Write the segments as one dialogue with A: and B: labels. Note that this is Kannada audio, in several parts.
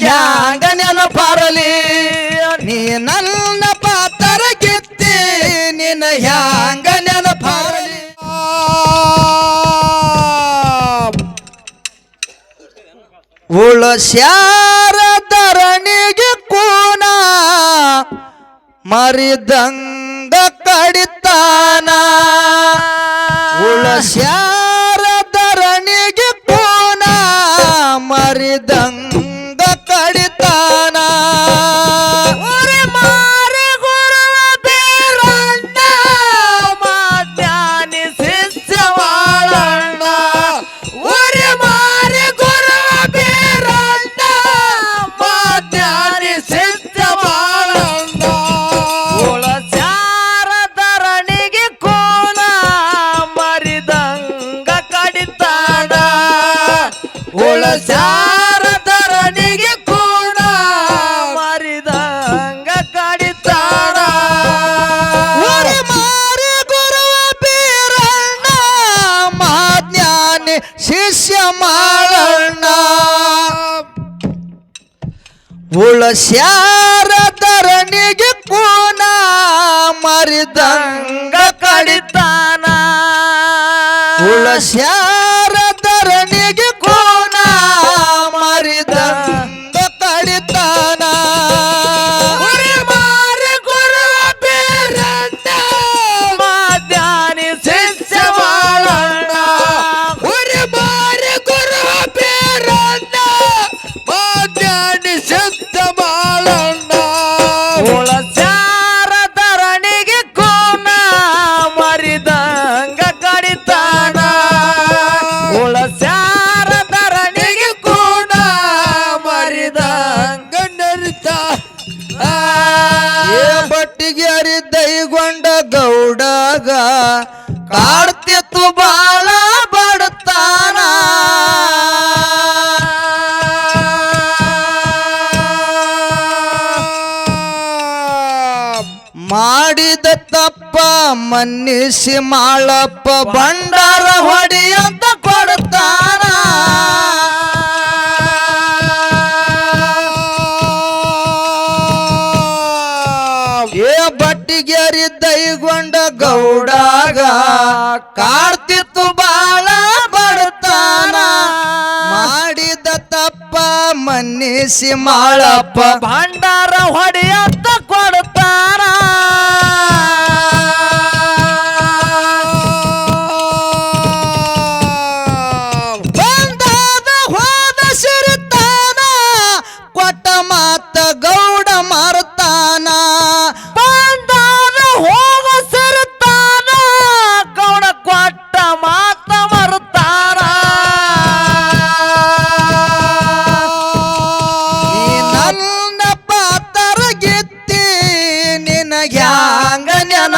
A: ಹ್ಯಾಂಗ ನೆನಪಾರಲಿ ನೀ ನನ್ನ ಪಾತರ ಗಿತ್ತಿ ನಿನ್ನ ಹ್ಯಾಂಗ ಉಳ ಉಳಸ್ಯಾರ ಧರಣಿಗೆ ಕೂನ, ಮರಿದಂಗ ಕಡಿತಾನ. ಉಳಸ್ಯಾರ ಧರಣಿಗೆ ಕೂನ, ಮರಿದಂಗ
B: ಉಳಸ್ಯಾರ ತರಣಿಗೆ ಪೂನ ಮರಿದಂಗ ಕಡಿತಾನ. ಉಳಸ್ಯಾರ
A: ಕಳಿಸಿ ಮಾಳಪ್ಪ ಭಂಡಾರ ಅಂತ ಕೊಡುತ್ತಾರ ಏ ಬಟ್ಟಿಗೇರಿ ದೈಗೊಂಡ ಗೌಡಾಗ ಕಾರ್ತಿತ್ತು ಬಾಳ ಬಡತಾನ. ಮಾಡಿದ ತಪ್ಪ ಮನ್ನಿಸಿ ಮಾಳಪ್ಪ
B: ಭಂಡಾರ ಹೊಡಿ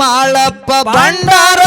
B: மாளப்ப
A: பண்டார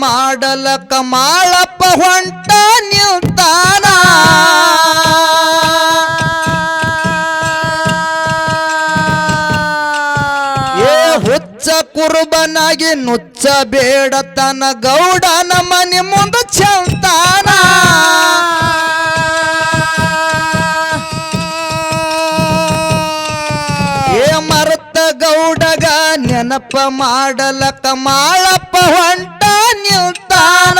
A: ಮಾಡಲ ಕಮಾಳಪ್ಪ ಹೊಂಟ ನಿಲ್ತಾನ. ಏ ಹುಚ್ಚ ಕುರುಬನಾಗಿ ನುಚ್ಚ ಬೇಡ ತನ ಗೌಡನ ಮನೆ ಮುಂದೆ ಚೆಲ್ತಾನ. ಏ ಮರತ ಗೌಡಗ ನೆನಪ ಮಾಡಲ ಕಮಾಳಪ್ಪ ಹೊಂಟ ನಿಲ್ತಾನ.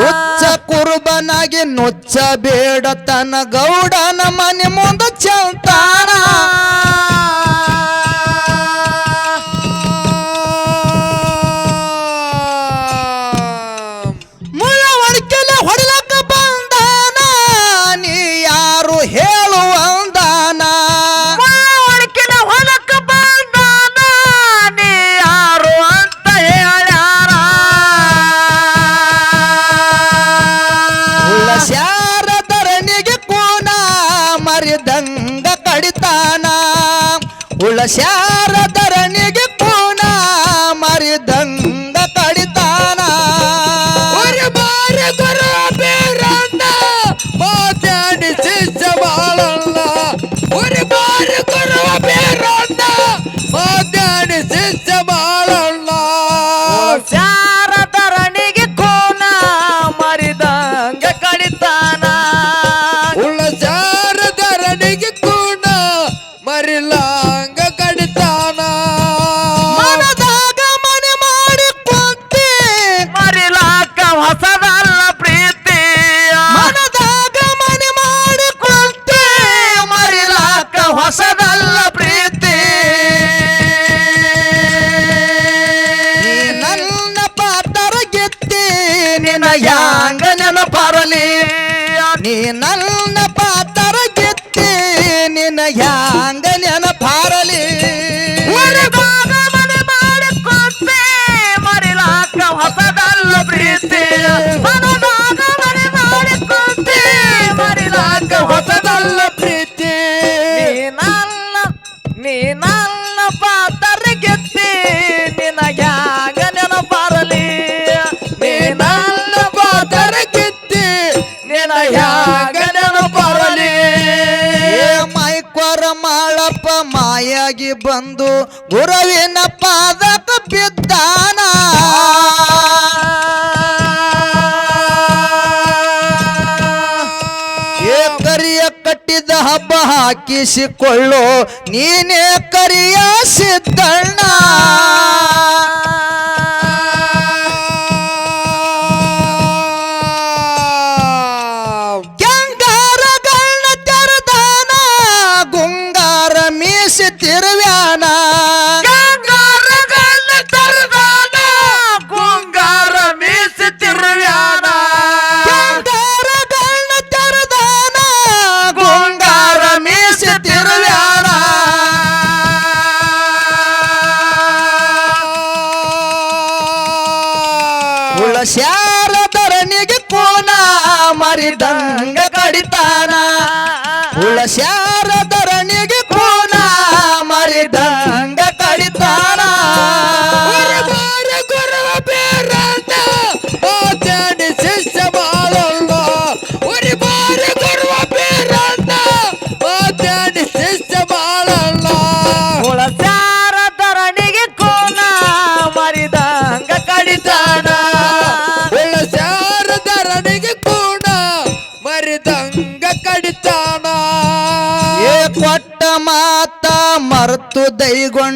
A: ಹುಚ್ಚ ಕುರುಬನಾಗಿ ನುಚ್ಚ ಬೇಡ ತನ ಗೌಡನ ಮನೆ ಮುಂದೆ ಚಲ್ತಾನ. ಬಿಡಸ್ಯಾರ ಹಾಕಿಸಿಕೊಳ್ಳೋ ನೀನೇ ಕರಿಯ ಸಿದ್ದಣ್ಣ.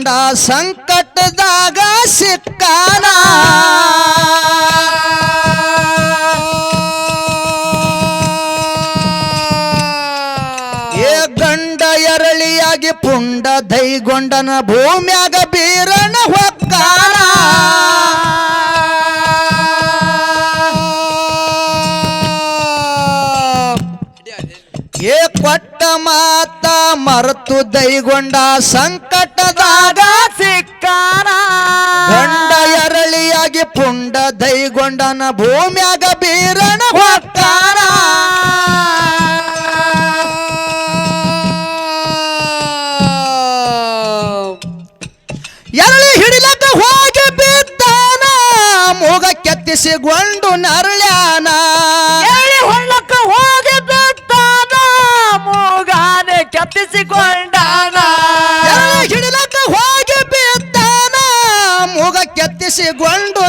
A: ಗಂಡ ಸಂಕಟದಾಗ ಸಿಕ್ಕಾನ? ಏ ಗಂಡ ಎರಳಿಯಾಗಿ ಪುಂಡ ದೈಗೊಂಡನ ಭೂಮ್ಯಾಗ ಬೀರನ ಹೊಕ್ಕಾನ? ಏ ಕೊಟ್ಟ ಮಾತು ಮರತು ದೈಗೊಂಡ ಸಂಕಟದಾಗ
B: ಸಿಕ್ಕಾನ.
A: ಗಂಡ ಎರಳಿಯಾಗಿ ಪುಂಡ ದೈಗೊಂಡನ ಭೂಮ್ಯಾಗ ಬೀರಣ ಹೋಗ್ತಾರ ಎರಳಿ ಹಿಡಿಲಕ್ಕ ಹೋಗಿ ಬಿದ್ದಾನ. ಮೂಗ ಕೆತ್ತಿಸಿಗೊಂಡು ನರಳ್ಯ
C: ಎಳೆ
A: ಹಿಡಿಲಕ್ಕ ಹೋಗಿ ಬಿದ್ದಾನ ಮೂಗ ಕೆತ್ತಿಸಿಕೊಂಡು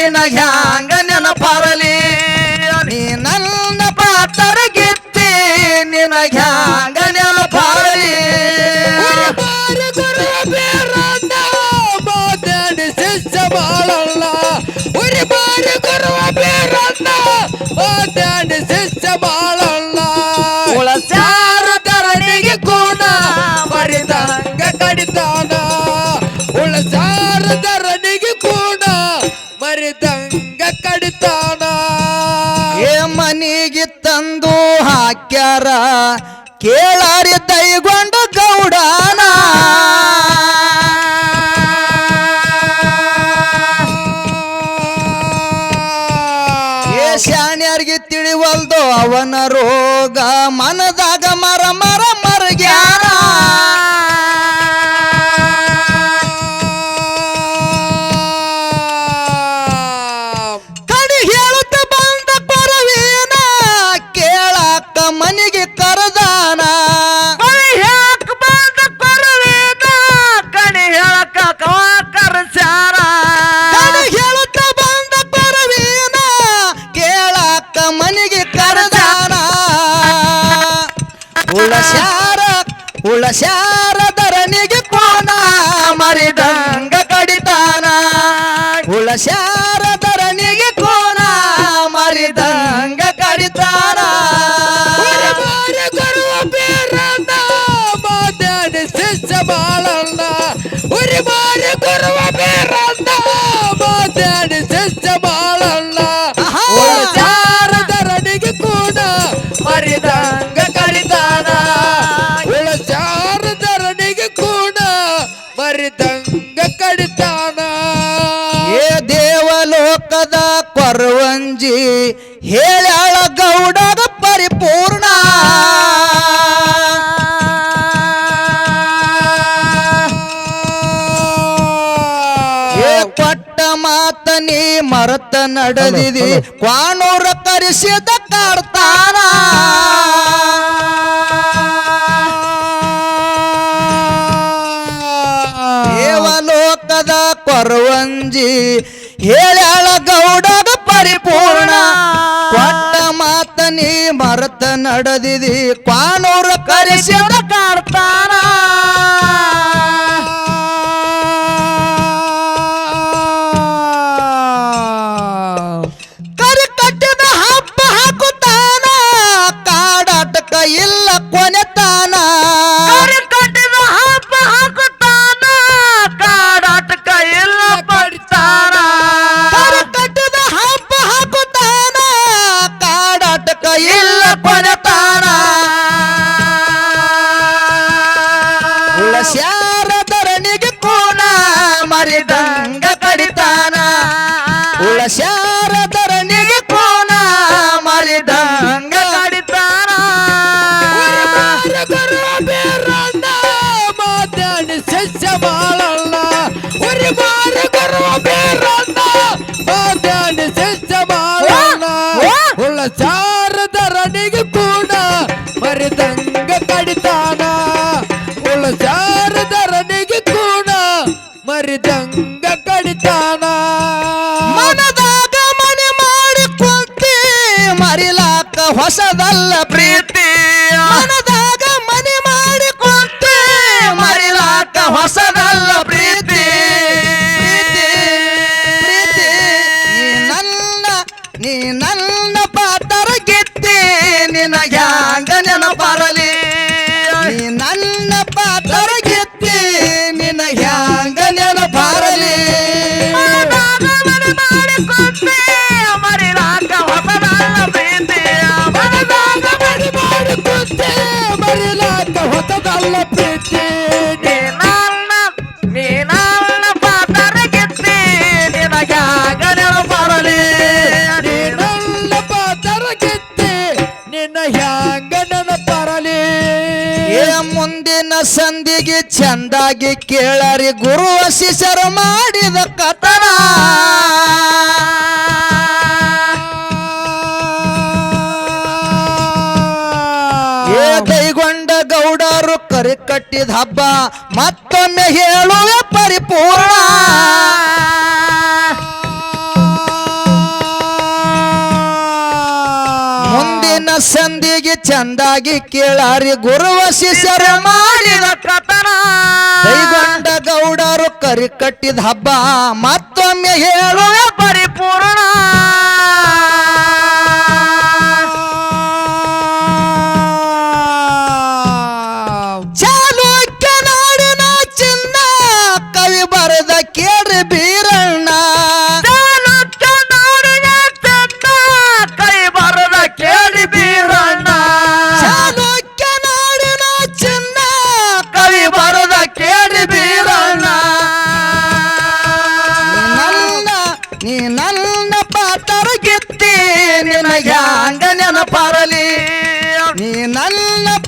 A: ನಿನ ಹ್ಯಾಂಗ ನೆನಪರಲಿ. ನೀ ನನ್ನ ಪಾತ್ರ ಗೆತ್ತಿ ನಿನ ಹ್ಯಾಂಗ ನೆನಪಾರಲಿ
C: ಮಾತಾಡಿ ಶಿಷ್ಯ ಬಾಳಲ್ಲ. ಉರಿ ಬಾರಿ ಗುರುವ ಬೇರಣ್ಣ ಮಾತಾಡಿ ಶಿಷ್ಯ ಬಾಳಲ್ಲ. ಉಳಸಾರ ಧರಣಿಗೆ ಕೋಣ ಮರಿದಂಗ ಕಡಿತಾನ.
A: ಕೇಳಾರಿ ತೈಗೊಂಡು ಗೌಡನ. ಏ ಶಾಣ್ಯಾರ್ಗೆ ತಿಳಿವಲ್ದು ಅವನ ರೋಗ. ಮನದಾಗ ಉಳಸ್ಯಾರ ಉಳಸ್ಯಾರ ಧರಣಿಗೆ ಪಾನ ಮರಿದಂಗ ಕಡಿತಾನ. ಉಳಸ್ಯಾರ ಧರಣಿಗೆ ಕೋನ ಮರಿದಂಗ ಕಡಿತಾನ.
C: ಶಿಷ್ಯ ಬಾಳಣ್ಣ. ಉರಿ ಬಾರಿ ಗುರುವ ಬೇರಂದ ಮಾತಾಡಿ ಶಿಷ್ಯ ಬಾಳಣ್ಣ. ಮರಿದಂಗ ಕಡಿತಾನ.
A: ಏ ದೇವಲೋಕದ ಕೊರವಂಜಿ ಹೇಳ ಗೌಡಗ ಪರಿಪೂರ್ಣ. ಏ ಕೊಟ್ಟ ಮಾತ ನೀ ಮರತ ನಡೆದಿದಿ ಕ್ವಾನೂರ ಕರೆಸಿದ ಕಾಡ್ತಾನ ಕೊರವಂಜಿ ಹೇಳ್ಯಾಳ ಗೌಡಗ ಪರಿಪೂರ್ಣ. ಕೊಟ್ಟ ಮಾತ ನೀ ಮರತ ನಡೆದಿದಿ. ಕ್ವಾನೂರ ಕರೆಸಿದ ಉಳಸ್ಯಾರ ಹೊಸದಲ್ಲ ಪ್ರೀತಿ ನೀ ನನ್ನ ಪಾತರ ಗೆದ್ದೆ. ನಿನ್ನ ಹ್ಯಾಂಗ ನೆನಪರಲಿ ಏ ಮುಂದಿನ ಸಂಧಿಗೆ ಚಂದಾಗಿ ಕೇಳರಿ ಗುರು ಶಿಷ್ಯರು ಮಾಡಿದ ಕತನ ಕರಿ ಕಟ್ಟಿದ ಹಬ್ಬ ಮತ್ತೊಮ್ಮೆ ಹೇಳುವ ಪರಿಪೂರ್ಣ. ಮುಂದಿನ ಸಂಧಿಗೆ ಚಂದಾಗಿ ಕೇಳಾರಿ ಗುರುವ ಶಿಷ್ಯರ ಮಾಡಿದ ಕಥನ. ಕೈಗೊಂಡ ಗೌಡರು ಕರಿ ಕಟ್ಟಿದ ಹಬ್ಬ ಮತ್ತೊಮ್ಮೆ ಹೇಳುವ ಪರಿಪೂರ್ಣ.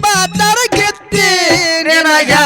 A: ಪಾತ್ರ ಗೆದ್ದಿ ನಿನಗೆ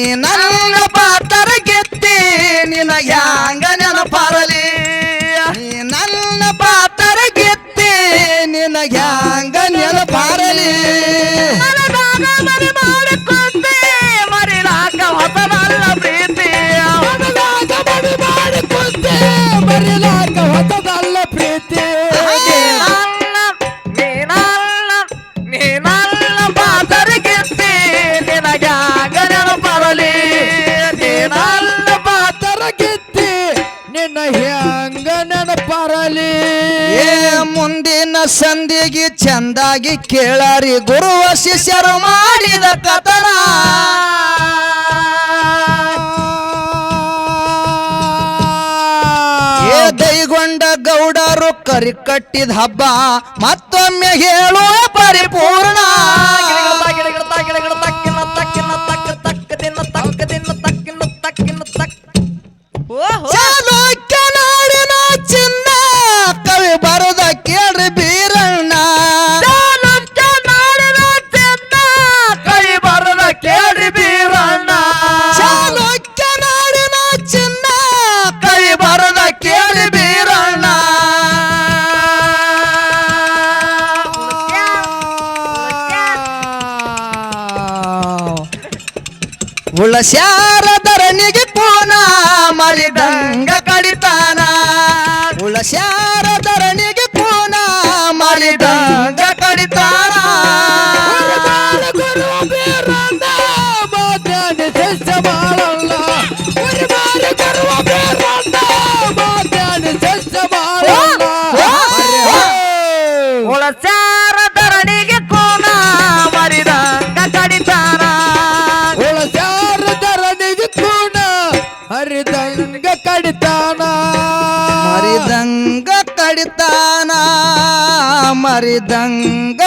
A: ನೀ ನನ್ನ ಪಾತ್ರ ಗೆತ್ತಿ ನಿನ ಹ್ಯಾಂಗ ನೆನಪಾರಲಿ. ನೀ ನನ್ನ ಪಾತ್ರ ಗೆತ್ತಿ ನಿನ ಹ್ಯಾಂಗ ನೆನಪಾರಲಿ ಮರಿಲಾಕ ಹೊಸದಲ್ಲ ಪ್ರೀತಿ.
B: ಮನದಾಗ ಮಡಿ ಮಾಡಿ ಕುಂತೆ
A: ಏ ಮುಂದಿನ ಸಂಧಿಗೆ ಚಂದಾಗಿ ಕೇಳಾರಿ ಗುರುವ ಶಿಷ್ಯರು ಮಾಡಿದ ಕಥನ. ದೈಗೊಂಡ ಗೌಡರು ಕರಿ ಕಟ್ಟಿದ ಹಬ್ಬ ಮತ್ತೊಮ್ಮೆ ಹೇಳುವ ಪರಿಪೂರ್ಣ. ಚಾಲುಕ್ಯ ಧರಣಿಗೆ ಪೂನ ಮರಿದಂಗ ಕಡಿತಾನ. ಉಳಸ್ಯಾರ ಮರಿದಂಗ ಕಡಿತಾನ ಮರಿದಂಗ